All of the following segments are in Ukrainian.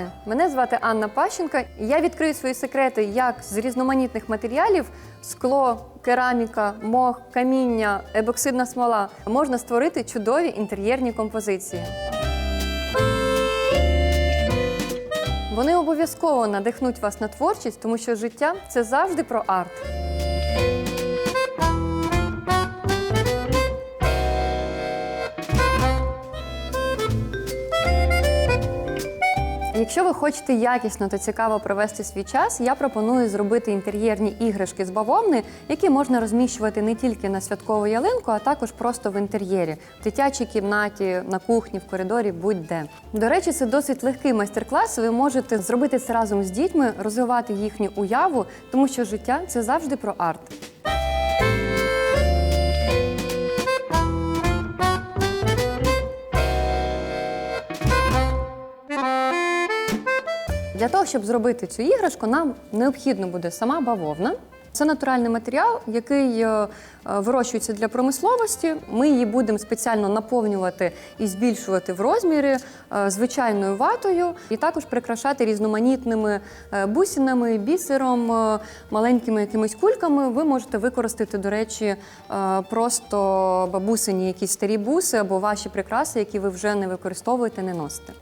Вітаю! Мене звати Анна Пащенка, і я відкрию свої секрети, як з різноманітних матеріалів скло, кераміка, мох, каміння, ебоксидна смола можна створити чудові інтер'єрні композиції. Вони обов'язково надихнуть вас на творчість, тому що життя це завжди про арт. Якщо ви хочете якісно та цікаво провести свій час, я пропоную зробити інтер'єрні іграшки з бавовни, які можна розміщувати не тільки на святкову ялинку, а також просто в інтер'єрі, в дитячій кімнаті, на кухні, в коридорі, будь-де. До речі, це досить легкий майстер-клас. Ви можете зробити це разом з дітьми, розвивати їхню уяву, тому що життя це завжди про арт. Для того, щоб зробити цю іграшку, нам необхідно буде сама бавовна. Це натуральний матеріал, який е, е, вирощується для промисловості. Ми її будемо спеціально наповнювати і збільшувати в розмірі е, звичайною ватою, і також прикрашати різноманітними бусинами, бісером, маленькими якимись кульками. Ви можете використати, до речі, просто бабусині якісь старі буси або ваші прикраси, які ви вже не використовуєте, не носите.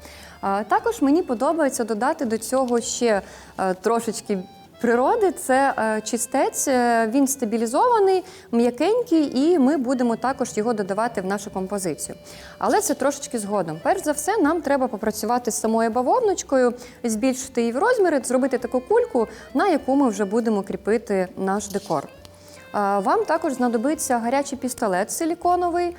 Також мені подобається додати до цього ще е, трошечки. Природи це е, чистець, е, він стабілізований, м'якенький, і ми будемо також його додавати в нашу композицію. Але це трошечки згодом. Перш за все, нам треба попрацювати з самою бавовночкою, збільшити її в розміри, зробити таку кульку, на яку ми вже будемо кріпити наш декор. Вам також знадобиться гарячий пістолет силіконовий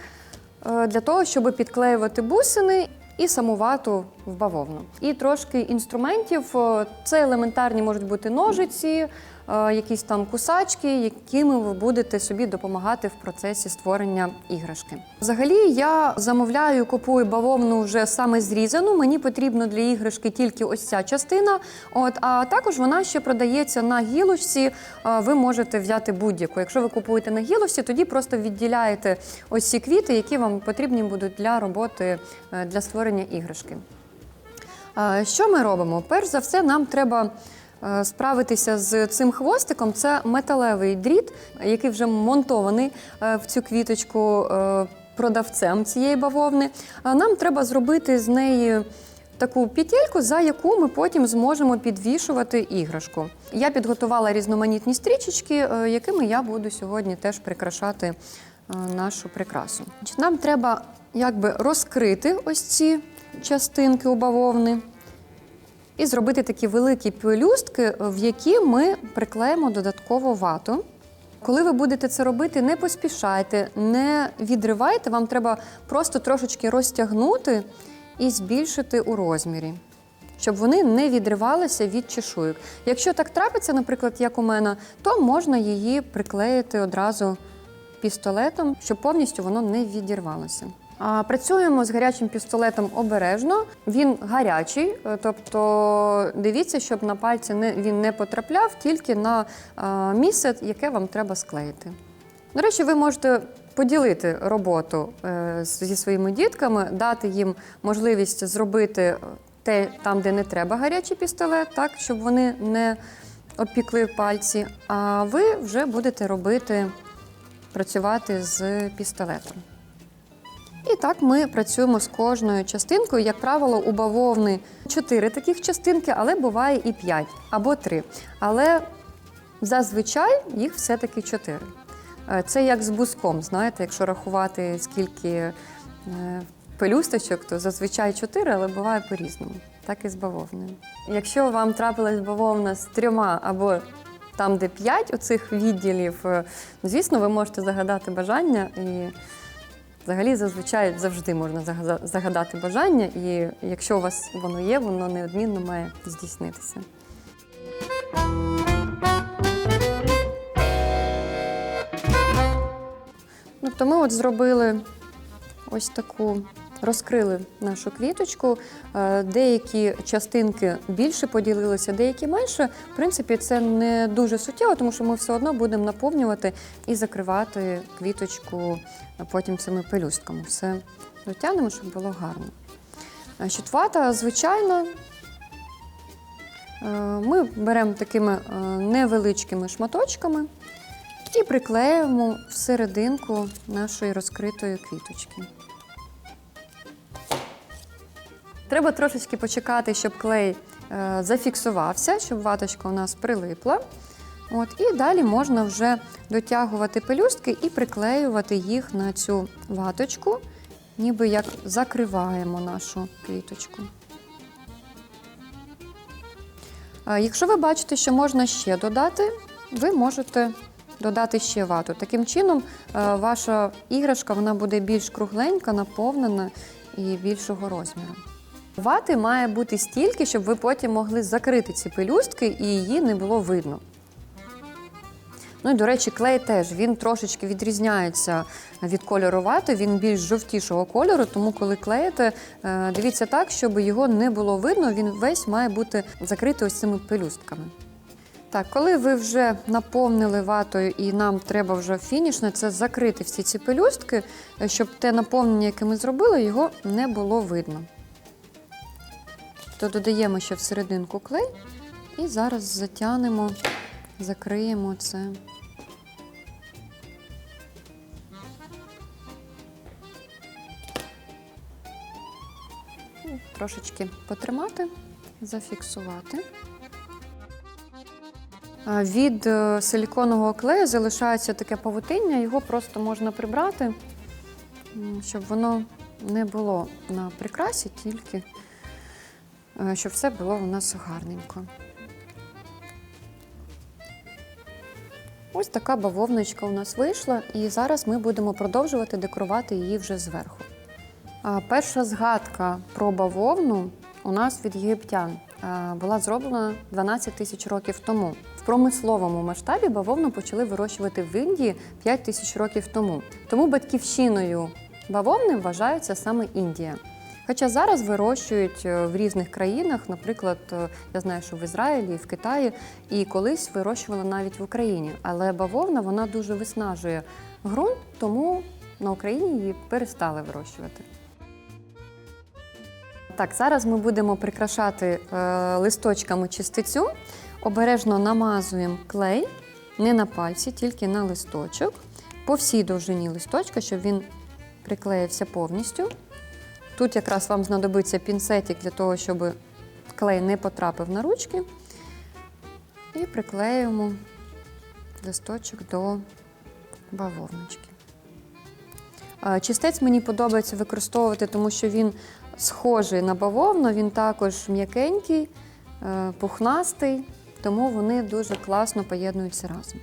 для того, щоб підклеювати бусини і саму вату в бавовну. І трошки інструментів. Е, Це елементарні можуть бути ножиці, якісь там кусачки, якими ви будете собі допомагати в процесі створення іграшки. Взагалі, я замовляю, купую бавовну вже саме зрізану. Мені потрібно для іграшки тільки ось ця частина. От, а також вона ще продається на гілочці. Е, Ви можете взяти будь-яку. Якщо ви купуєте на гілочці, тоді просто відділяєте ось ці квіти, які вам потрібні будуть для роботи е, для створення іграшки. Е, Що ми робимо? Перш за все, нам треба е, справитися з цим хвостиком. Це металевий дріт, який вже монтований е, в цю квіточку е, продавцем цієї бавовни. Нам треба зробити з неї. Таку петельку, за яку ми потім зможемо підвішувати іграшку. Я підготувала різноманітні стрічечки, е, якими я буду сьогодні теж прикрашати е, нашу прикрасу. Нам треба якби розкрити ось ці частинки у бавовни і зробити такі великі пелюстки, в які ми приклеїмо додатково вату. Коли ви будете це робити, не поспішайте, не відривайте, вам треба просто трошечки розтягнути і збільшити у розмірі, щоб вони не відривалися від чешуйок. Якщо так трапиться, наприклад, як у мене, то можна її приклеїти одразу пістолетом, щоб повністю воно не відірвалося. Працюємо з гарячим пістолетом обережно. Він гарячий, е, тобто дивіться, щоб на пальці не, він не потрапляв тільки на місце, яке вам треба склеїти. До речі, ви можете поділити роботу е, зі своїми дітками, дати їм можливість зробити те там, де не треба гарячий пістолет, так, щоб вони не обпікли пальці. А ви вже будете робити, працювати з пістолетом. І так ми працюємо з кожною частинкою. Як правило, у бавовни чотири таких частинки, але буває і п'ять або три. Але зазвичай їх все-таки чотири. Е, Це як з буском, знаєте, якщо рахувати скільки е, пелюсточок, то зазвичай чотири, але буває по-різному. Так і з бавовною. Якщо вам трапилась бавовна з трьома або там, де п'ять оцих відділів, е, звісно, ви можете загадати бажання і. Взагалі, зазвичай завжди можна загадати бажання, і якщо у вас воно є, воно неодмінно має здійснитися. Тобто ми от зробили ось таку, розкрили нашу квіточку. Е, Деякі частинки більше поділилися, деякі менше. В принципі, це не дуже суттєво, тому що ми все одно будемо наповнювати і закривати квіточку потім цими пелюстками. Все дотягнемо, щоб було гарно. Значить, вата звичайна, Е, Ми беремо такими е, невеличкими шматочками і приклеюємо всерединку нашої розкритої квіточки. Треба трошечки почекати, щоб клей е, зафіксувався, щоб ваточка у нас прилипла. От, і далі можна вже дотягувати пелюстки і приклеювати їх на цю ваточку, ніби як закриваємо нашу квіточку. Е, Якщо ви бачите, що можна ще додати, ви можете додати ще вату. Таким чином, е, ваша іграшка вона буде більш кругленька, наповнена і більшого розміру. Вати має бути стільки, щоб ви потім могли закрити ці пелюстки і її не було видно. Ну і, до речі, клей теж він трошечки відрізняється від кольору вати, він більш жовтішого кольору, тому коли клеїте, е, дивіться так, щоб його не було видно, він весь має бути закритий ось цими пелюстками. Так, коли ви вже наповнили ватою і нам треба вже фінішне, це закрити всі ці пелюстки, е, щоб те наповнення, яке ми зробили, його не було видно. То додаємо ще всерединку клей і зараз затягнемо, закриємо це. Ну, Трошечки потримати, зафіксувати. Від е, силіконового клею залишається таке павутиння, його просто можна прибрати, щоб воно не було на прикрасі, тільки щоб все було у нас гарненько. Ось така бавовночка у нас вийшла, і зараз ми будемо продовжувати декорувати її вже зверху. Перша згадка про бавовну у нас від єгиптян була зроблена 12 тисяч років тому. В промисловому масштабі бавовну почали вирощувати в Індії 5 тисяч років тому. Тому батьківщиною бавовни вважається саме Індія. Хоча зараз вирощують е, в різних країнах, наприклад, е, я знаю, що в Ізраїлі, в Китаї, і колись вирощували навіть в Україні. Але бавовна вона дуже виснажує ґрунт, тому на Україні її перестали вирощувати. Так, зараз ми будемо прикрашати е, листочками чистицю. Обережно намазуємо клей не на пальці, тільки на листочок, по всій довжині листочка, щоб він приклеївся повністю. Тут якраз вам знадобиться пінцетик для того, щоб клей не потрапив на ручки. І приклеюємо листочок до бавовночки. Е, Чистець мені подобається використовувати, тому що він схожий на бавовну, він також м'якенький, е, пухнастий, тому вони дуже класно поєднуються разом.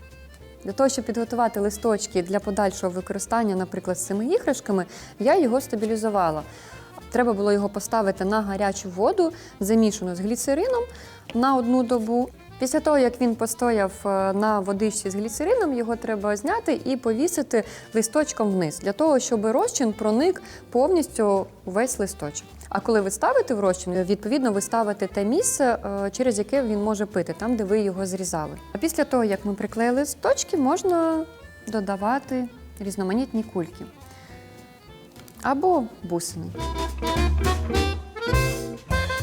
Для того, щоб підготувати листочки для подальшого використання, наприклад, з цими іграшками, я його стабілізувала. Треба було його поставити на гарячу воду, замішану з гліцерином на одну добу. Після того, як він постояв е, на водичці з гліцерином, його треба зняти і повісити листочком вниз, для того, щоб розчин проник повністю весь листочок. А коли ви ставите в розчин, відповідно ви ставите те місце, е, через яке він може пити, там, де ви його зрізали. А після того, як ми приклеїли листочки, можна додавати різноманітні кульки або бусини.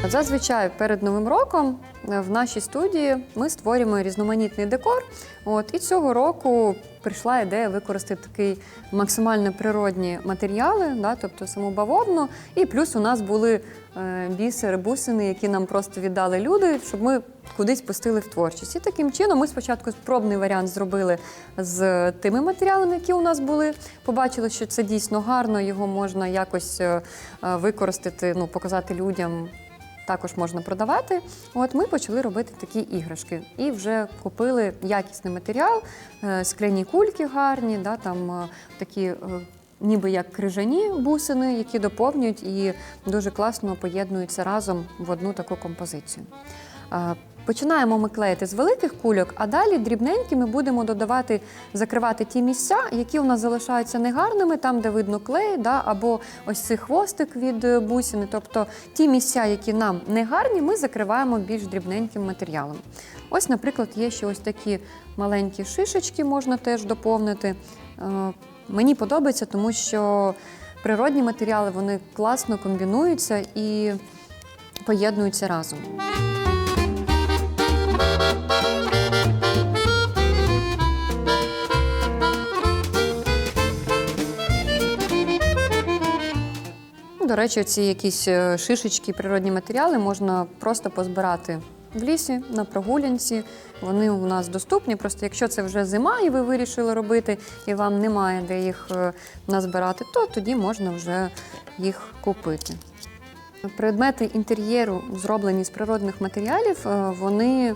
Зазвичай перед новим роком е, в нашій студії ми створюємо різноманітний декор. От і цього року прийшла ідея використати такий максимально природні матеріали, да, тобто саму бавовну. І плюс у нас були е, бісери, бусини, які нам просто віддали люди, щоб ми кудись пустили в творчість. І таким чином ми спочатку пробний варіант зробили з тими матеріалами, які у нас були. Побачили, що це дійсно гарно, його можна якось е, використати, ну, показати людям. Також можна продавати. От ми почали робити такі іграшки і вже купили якісний матеріал, е, скляні кульки гарні, да, там е, такі. е, Ніби як крижані бусини, які доповнюють і дуже класно поєднуються разом в одну таку композицію. Починаємо ми клеїти з великих кульок, а далі дрібненькі ми будемо додавати, закривати ті місця, які у нас залишаються негарними, там, де видно клей, да, або ось цей хвостик від е, бусини. Тобто ті місця, які нам не гарні, ми закриваємо більш дрібненьким матеріалом. Ось, наприклад, є ще ось такі маленькі шишечки, можна теж доповнити. Е, Мені подобається, тому що природні матеріали вони класно комбінуються і поєднуються разом. До речі, ці якісь е, шишечки, природні матеріали можна просто позбирати в лісі на прогулянці. Вони у нас доступні. Просто якщо це вже зима, і ви вирішили робити, і вам немає де їх е, назбирати, то тоді можна вже їх купити. Предмети інтер'єру, зроблені з природних матеріалів, е, вони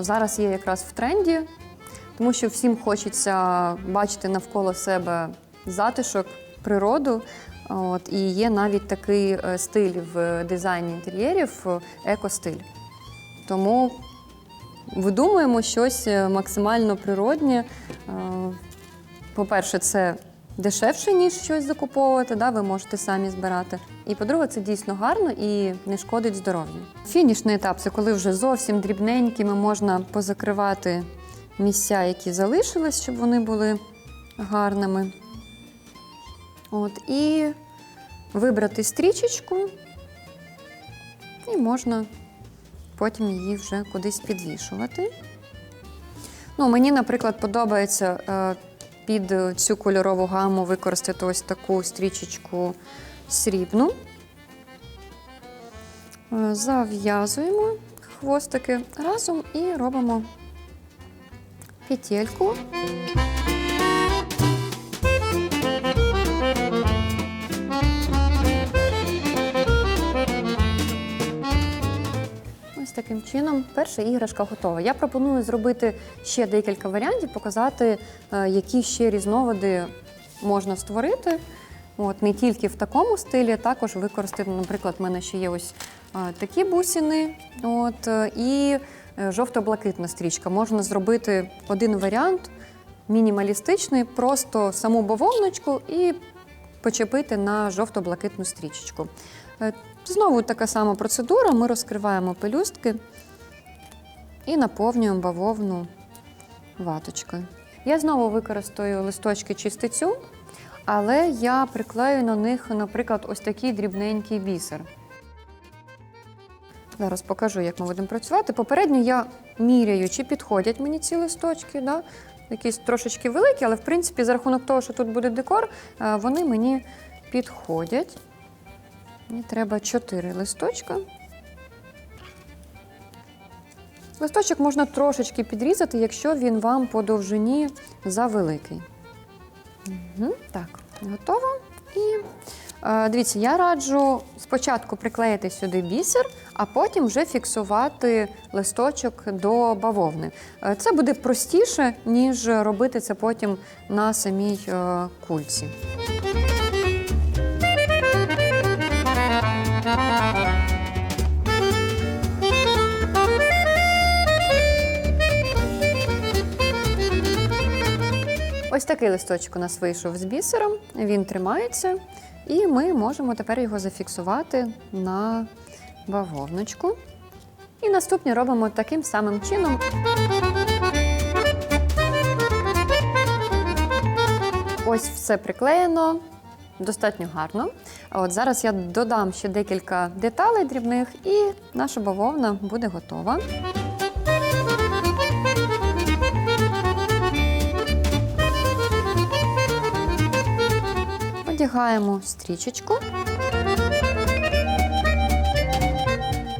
зараз є якраз в тренді, тому що всім хочеться бачити навколо себе затишок, природу. От, і є навіть такий е, стиль в дизайні інтер'єрів е, екостиль. Тому видумуємо щось е, максимально природнє. По-перше, це дешевше, ніж щось закуповувати, да, ви можете самі збирати. І по-друге, це дійсно гарно і не шкодить здоров'ю. Фінішний етап це коли вже зовсім дрібненькими можна позакривати місця, які залишились, щоб вони були гарними. От, і вибрати стрічечку, і можна потім її вже кудись підвішувати. Ну, мені, наприклад, подобається е, під цю кольорову гаму використати ось таку стрічечку срібну. Е, Зав'язуємо хвостики разом і робимо петельку. Таким чином перша іграшка готова. Я пропоную зробити ще декілька варіантів, показати, е, які ще різновиди можна створити. От, не тільки в такому стилі, також використати, наприклад, в мене ще є ось е, такі бусини от, е, і жовто-блакитна стрічка. Можна зробити один варіант мінімалістичний, просто саму бавовночку і почепити на жовто-блакитну стрічечку. Знову така сама процедура. Ми розкриваємо пелюстки і наповнюємо бавовну ваточкою. Я знову використаю листочки чистицю, але я приклею на них, наприклад, ось такий дрібненький бісер. Зараз покажу, як ми будемо працювати. Попередньо я міряю, чи підходять мені ці листочки. Да? Якісь трошечки великі, але в принципі, за рахунок того, що тут буде декор, е, вони мені підходять. Мені треба 4 листочка. Листочок можна трошечки підрізати, якщо він вам по довжині завеликий. Угу, так, готово. І е, дивіться, я раджу спочатку приклеїти сюди бісер, а потім вже фіксувати листочок до бавовни. Е, це буде простіше, ніж робити це потім на самій е, кульці. Такий листочок у нас вийшов з бісером, він тримається, і ми можемо тепер його зафіксувати на бавовночку. І наступні робимо таким самим чином. Ось все приклеєно, достатньо гарно. От зараз я додам ще декілька деталей дрібних, і наша бавовна буде готова. Одягаємо стрічечку.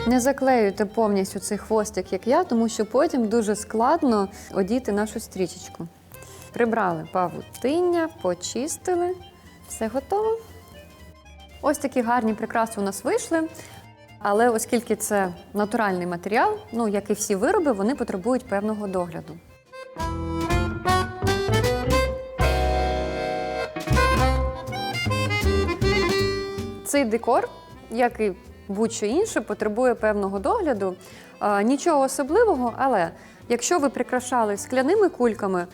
Не заклеюйте повністю цей хвостик, як я, тому що потім дуже складно одіти нашу стрічечку. Прибрали павутиння, почистили. Все готово. Ось такі гарні прикраси у нас вийшли. Але оскільки це натуральний матеріал, ну як і всі вироби, вони потребують певного догляду. Цей декор, як і будь-що інше, потребує певного догляду. Нічого особливого, але якщо ви прикрашали скляними кульками,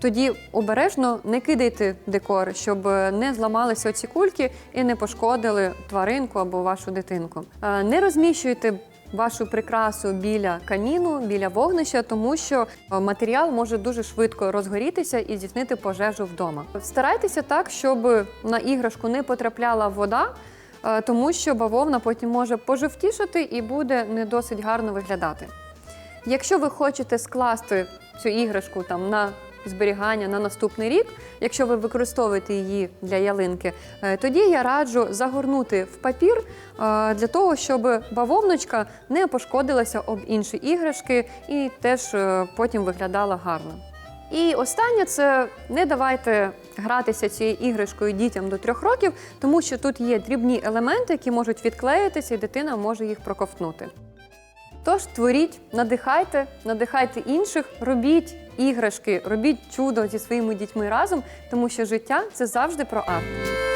тоді обережно не кидайте декор, щоб не зламалися оці кульки і не пошкодили тваринку або вашу дитинку. Е, Не розміщуйте вашу прикрасу біля каміну, біля вогнища, тому що е, матеріал може дуже швидко розгорітися і здійснити пожежу вдома. Старайтеся так, щоб на іграшку не потрапляла вода. е, Тому що бавовна потім може пожовтішати і буде не досить гарно виглядати. Якщо ви хочете скласти цю іграшку там на зберігання на наступний рік. Якщо ви використовуєте її для ялинки, е, тоді я раджу загорнути в папір е, для того, щоб бавовночка не пошкодилася об інші іграшки і теж е, потім виглядала гарно. І останнє це не давайте гратися цією іграшкою дітям до трьох років, тому що тут є дрібні елементи, які можуть відклеїтися, і дитина може їх проковтнути. Тож творіть, надихайте, надихайте інших, робіть іграшки, робіть чудо зі своїми дітьми разом, тому що життя це завжди про арт.